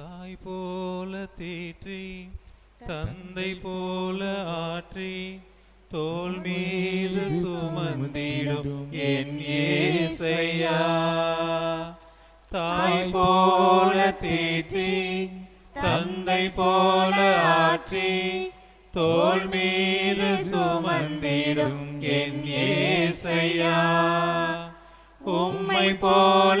தாய் போல தேற்றி தந்தை போல ஆற்றி தோல் மீது சுமந்திடும் என் ஏசையா. தாய் போல தேற்றி தந்தை போல ஆற்றி தோல் மீது சுமந்திடும் என் ஏசையா. உம்மை போல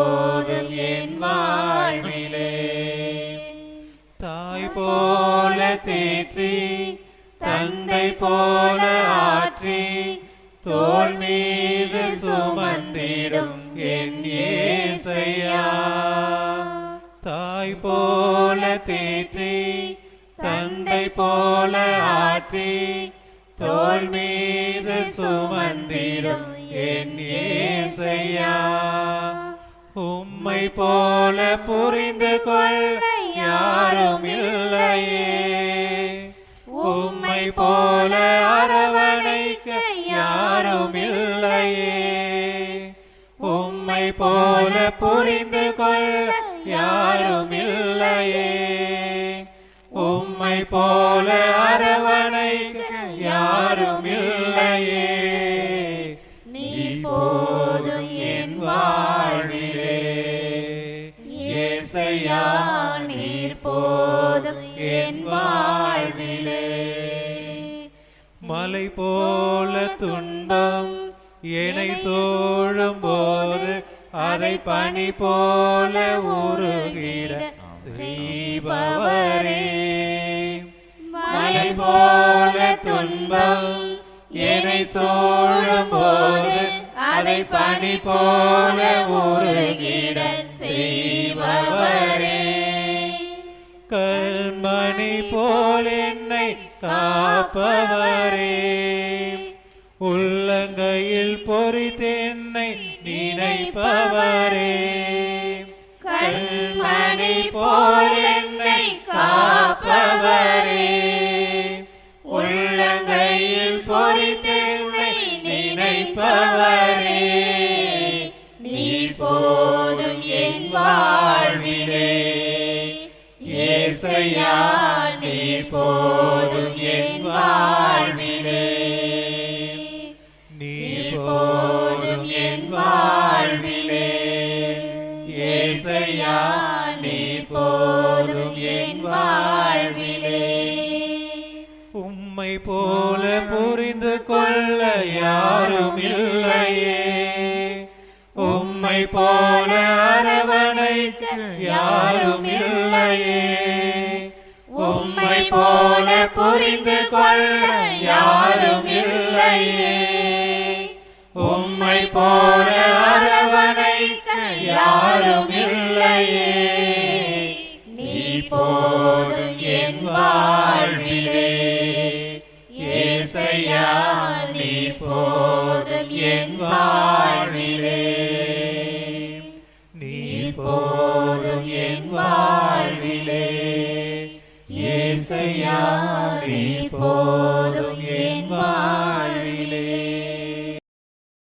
போதும் என் வாழ்விலே. தாய் போல தேற்றி தந்தை போல ஆற்றி தோல் மீது சுமந்திடும் என் ஏசையா. தாய் போல தேற்றி தந்தை போல ஆற்றி தோல் மீது சுமந்திடும் என் ஏசையா. உம்மை போல புரிந்து கொள்ள யாரும் இல்லையே. உம்மை போல அரவணைக்க யாரும் இல்லையே. உம்மை போல புரிந்து கொள்ள யாரும் இல்லையே. உம்மை போல அரவணை ஏசையா நீர் போதும் என் வாழ்விலே. மலை போல துன்பம் என்னை தோழும் போது அதை பணி போல உருகிட செய்பவரே. மலை போல துன்பம் என்னை சோழும் போது அதை பணி போல உருகிட செய்பவரே போல் என்னை காப்பவரே. உள்ளங்கையில் பொறித்தென்னை நினைப்பவரே. கண்மணி போல் என்னை காப்பவரே. உள்ளங்கையில் பொறித்தென்னை நினைப்பவரே. நீ போதும் என் வாழ்விலே. ஏசையா போதும் என் வாழ்விலே. நீ போதும் என் வாழ்விலே. ஏசையா நீ போதும் என் வாழ்விலே. உம்மை போல புரிந்து கொள்ள யாரும் இல்லையே. உம்மை போல அரவணைக்க யாரும் இல்லையே. புரிந்து கொள்ள யாரும் இல்லையே. உம்மை போல அரவணைக்க யாரும் இல்லையே. நீ போதும் என் வாழ்விலே. ஏசையா நீ போதும் என் வாழ்விலே. நீ போதும் என் வாழ்விலே. ஏசையா போதும்.